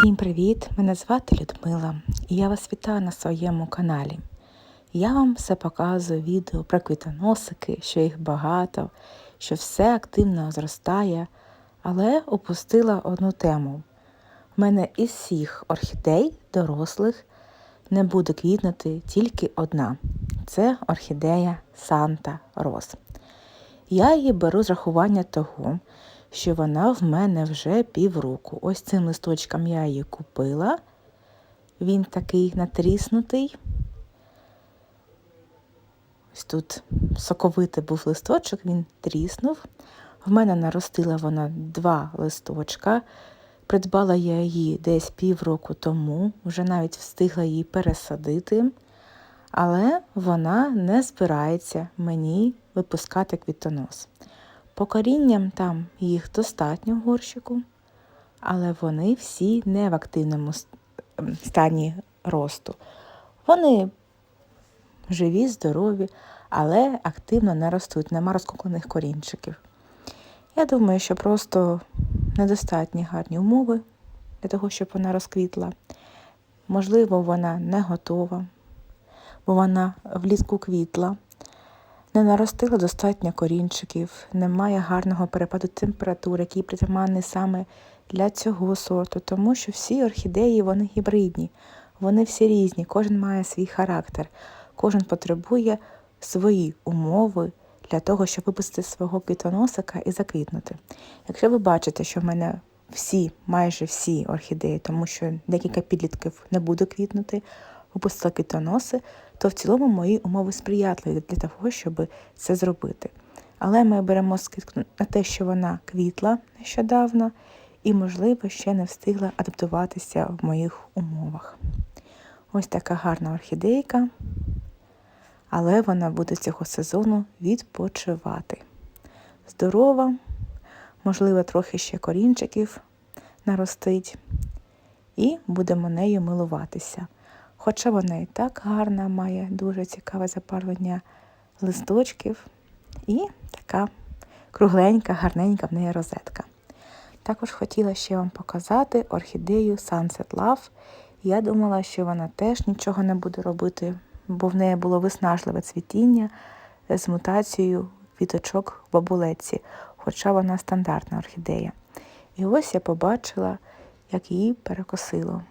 привіт! Мене звати Людмила і я вас вітаю на своєму каналі. Я вам все показую відео про квітоносики, що їх багато, що все активно зростає, але опустила одну тему. В мене із всіх орхідей дорослих не буде квітнути тільки одна це орхідея Санта Рос. Я її беру з рахування того, що вона в мене вже півроку. Ось цим листочком я її купила. Він такий натріснутий. Ось тут соковитий був листочок, він тріснув. В мене наростила вона два листочка. Придбала я її десь півроку тому, вже навіть встигла її пересадити, але вона не збирається мені випускати квітонос. По корінням там їх достатньо в горщику, але вони всі не в активному ем, стані росту. Вони живі, здорові, але активно не ростуть, нема розкуклених корінчиків. Я думаю, що просто недостатні гарні умови для того, щоб вона розквітла. Можливо, вона не готова, бо вона влітку квітла. Не наростило достатньо корінчиків, немає гарного перепаду температур, який притаманний саме для цього сорту, тому що всі орхідеї вони гібридні, вони всі різні, кожен має свій характер, кожен потребує свої умови для того, щоб випустити свого квітоносика і заквітнути. Якщо ви бачите, що в мене всі, майже всі орхідеї, тому що декілька підлітків не буду квітнути, випустила квітоноси, то в цілому мої умови сприятливі для того, щоб це зробити. Але ми беремо скидку на те, що вона квітла нещодавно і, можливо, ще не встигла адаптуватися в моїх умовах. Ось така гарна орхідейка, але вона буде цього сезону відпочивати. Здорова, можливо, трохи ще корінчиків наростить, і будемо нею милуватися. Хоча вона і так гарна, має дуже цікаве запалення листочків і така кругленька, гарненька в неї розетка. Також хотіла ще вам показати орхідею Sunset Love. Я думала, що вона теж нічого не буде робити, бо в неї було виснажливе цвітіння з мутацією квіточок в бабулеці, хоча вона стандартна орхідея. І ось я побачила, як її перекосило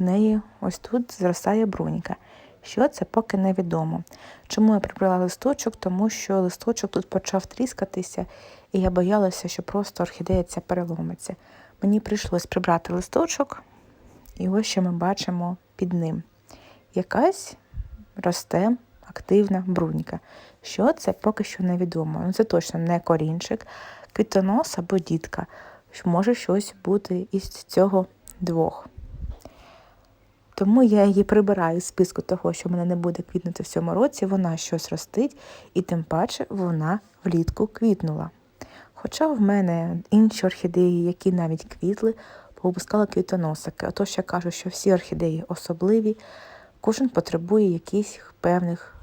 в неї ось тут зростає броніка. Що це поки невідомо. Чому я прибрала листочок? Тому що листочок тут почав тріскатися, і я боялася, що просто орхідея ця переломиться. Мені прийшлось прибрати листочок, і ось що ми бачимо під ним. Якась росте активна бруніка. Що це поки що невідомо. Ну, Це точно не корінчик, квітонос або дітка. Може щось бути із цього двох. Тому я її прибираю з списку того, що в мене не буде квітнути в цьому році, вона щось ростить, і тим паче вона влітку квітнула. Хоча в мене інші орхідеї, які навіть квітли, повипускали квітоносики. Отож я кажу, що всі орхідеї особливі, кожен потребує якихось певних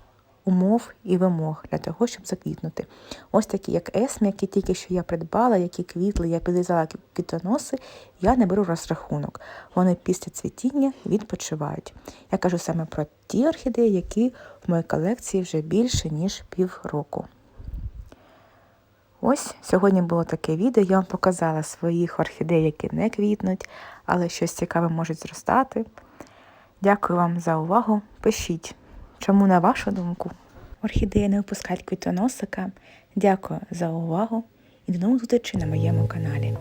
умов і вимог для того, щоб заквітнути. Ось такі, як есмі, які тільки що я придбала, які квітли, я підрізала квітоноси, я не беру розрахунок. Вони після цвітіння відпочивають. Я кажу саме про ті орхідеї, які в моїй колекції вже більше, ніж півроку. Ось сьогодні було таке відео, я вам показала своїх орхідей, які не квітнуть, але щось цікаве можуть зростати. Дякую вам за увагу. Пишіть. Чому, на вашу думку, орхідеї не випускають квітоносика? Дякую за увагу і до нових зустрічей на моєму каналі.